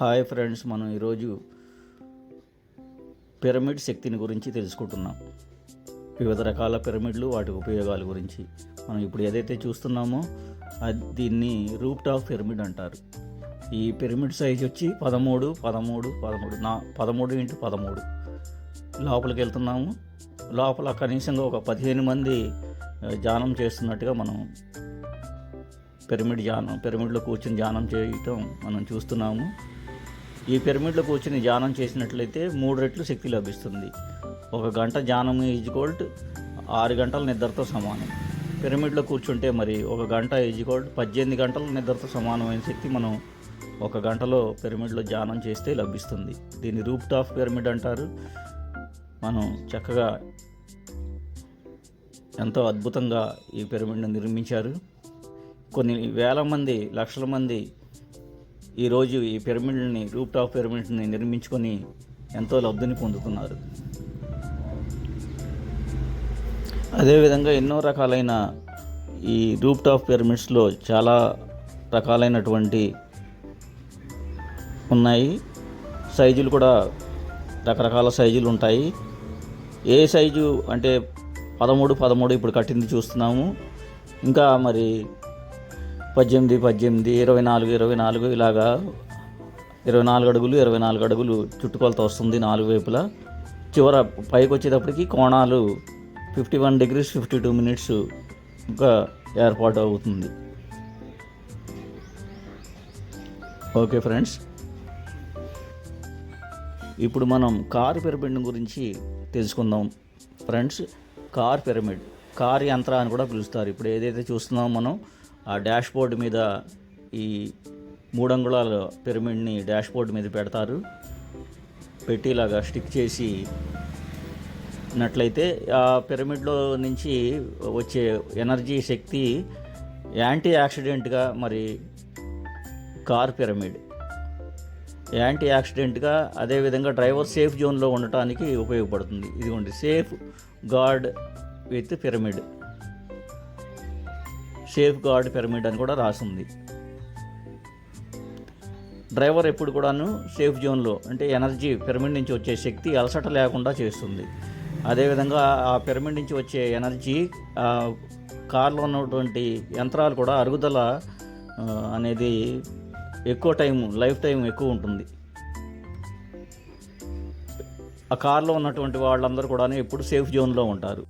Hi friends మనం ఈరోజు pyramid శక్తిని గురించి తెలుసుకుంటున్నాం. వివిధ రకాల పిరమిడ్లు వాటి ఉపయోగాల గురించి. మనం ఇప్పుడు ఏదైతే చూస్తున్నామో అది దీన్ని రూప్ టాప్ పిరమిడ్ అంటారు. ఈ పిరమిడ్ సైజ్ వచ్చి పదమూడు పదమూడు పదమూడు నా పదమూడు ఇంటూ పదమూడు. లోపలికి వెళ్తున్నాము. లోపల కనీసంగా ఒక పదిహేను మంది జానం ధ్యానం చేస్తున్నట్టుగా మనం పిరమిడ్ జానం పిరమిడ్లో కూర్చుని ధ్యానం చేయటం మనం చూస్తున్నాము. ఈ పిరమిడ్లో కూర్చుని ధ్యానం చేసినట్లయితే మూడు రెట్లు శక్తి లభిస్తుంది. ఒక గంట ధ్యానం ఈజ్ గోల్డ్ ఆరు గంటల నిద్రతో సమానం. పిరమిడ్లో కూర్చుంటే మరి ఒక గంట ఈజ్ గోల్డ్ పద్దెనిమిది గంటల నిద్రతో సమానమైన శక్తి మనం ఒక గంటలో పిరమిడ్లో ధ్యానం చేస్తే లభిస్తుంది. దీన్ని రూప్ టాప్ పిరమిడ్ అంటారు. మనం చక్కగా ఎంతో అద్భుతంగా ఈ పిరమిడ్ను నిర్మించారు. కొన్ని వేల మంది లక్షల మంది ఈరోజు ఈ పిరమిడ్ని రూప్ టాప్ పిరమిడ్ని నిర్మించుకొని ఎంతో లబ్ధిని పొందుతున్నారు. అదేవిధంగా ఎన్నో రకాలైన ఈ రూప్ టాప్ పిరమిడ్స్లో చాలా రకాలైనటువంటి ఉన్నాయి. సైజులు కూడా రకరకాల సైజులు ఉంటాయి. ఏ సైజు అంటే పదమూడు పదమూడు ఇప్పుడు కట్టింది చూస్తున్నాము. ఇంకా మరి పద్దెనిమిది పద్దెనిమిది ఇరవై నాలుగు ఇరవై నాలుగు ఇలాగా ఇరవై నాలుగు అడుగులు ఇరవై నాలుగు అడుగులు చుట్టుకొలత వస్తుంది నాలుగు వైపులా. చివర పైకి వచ్చేటప్పటికి కోణాలు fifty one degrees fifty two minutes ఇంకా ఏర్పాటు అవుతుంది. Okay friends. ఇప్పుడు మనం కార్ పిరమిడ్ గురించి తెలుసుకుందాం. ఫ్రెండ్స్ కార్ పిరమిడ్ కార్ యంత్ర అని కూడా పిలుస్తారు. ఇప్పుడు ఏదైతే చూస్తున్నామో మనం ఆ డాష్ బోర్డు మీద ఈ మూడు అంగుళాల పిరమిడ్ని డాష్ బోర్డు మీద పెడతారు. పెట్టి ఇలాగా స్టిక్ చేసి నట్లయితే ఆ పిరమిడ్లో నుంచి వచ్చే ఎనర్జీ శక్తి యాంటీ యాక్సిడెంట్గా మరి కార్ పిరమిడ్. యాంటీ యాక్సిడెంట్గా అదేవిధంగా డ్రైవర్ సేఫ్ జోన్లో ఉండటానికి ఉపయోగపడుతుంది. ఇదిగోండి safe guard with pyramid. Safe guard pyramid అని కూడా రాసింది. డ్రైవర్ ఎప్పుడు కూడాను సేఫ్ జోన్లో అంటే ఎనర్జీ పిరమిడ్ నుంచి వచ్చే శక్తి అలసట లేకుండా చేస్తుంది. అదేవిధంగా ఆ పిరమిడ్ నుంచి వచ్చే ఎనర్జీ ఆ కార్లో ఉన్నటువంటి యంత్రాలు కూడా అరుగుదల అనేది ఎక్కువ టైం లైఫ్ టైం ఎక్కువ ఉంటుంది. ఆ కార్లో ఉన్నటువంటి వాళ్ళందరూ కూడా ఎప్పుడు సేఫ్ జోన్లో ఉంటారు.